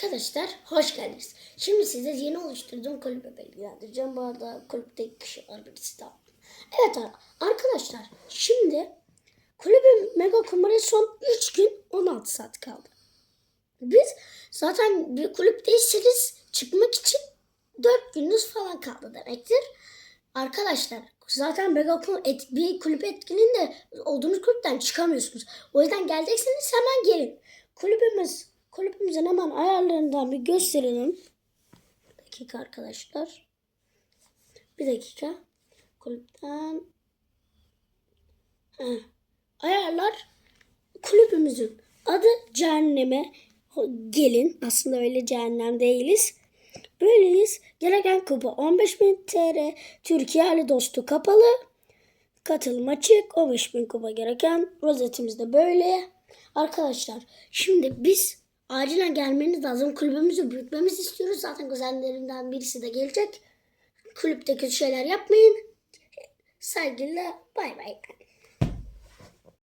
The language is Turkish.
Arkadaşlar hoş geldiniz. Şimdi size yeni oluşturduğum kulübe bilgilendireceğim. Bu arada kulüpte iki kişi var birisi daha. Evet ar- arkadaşlar şimdi kulübün mega kumarı son 3 gün 16 saat kaldı. Biz zaten bir kulüpteyseniz çıkmak için 4 gününüz falan kaldı demektir. Arkadaşlar zaten mega et, bir kulüp etkinliğinde olduğunuz kulüpten çıkamıyorsunuz. O yüzden gelecekseniz hemen gelin. Kulübümüz kulübümüzün hemen ayarlarından bir gösterelim. Bir dakika arkadaşlar. Bir dakika. Kulüpten Heh. ayarlar kulübümüzün adı cehenneme gelin. Aslında öyle cehennem değiliz. Böyleyiz. Gereken kupa 15.000 TL. Türkiye hali dostu kapalı. Katılım açık. 15.000 kupa gereken. Rozetimiz de böyle. Arkadaşlar şimdi biz acilen gelmeniz lazım. Kulübümüzü büyütmemizi istiyoruz. Zaten kuzenlerimden birisi de gelecek. Kulüpte kötü şeyler yapmayın. Saygıyla bay bay.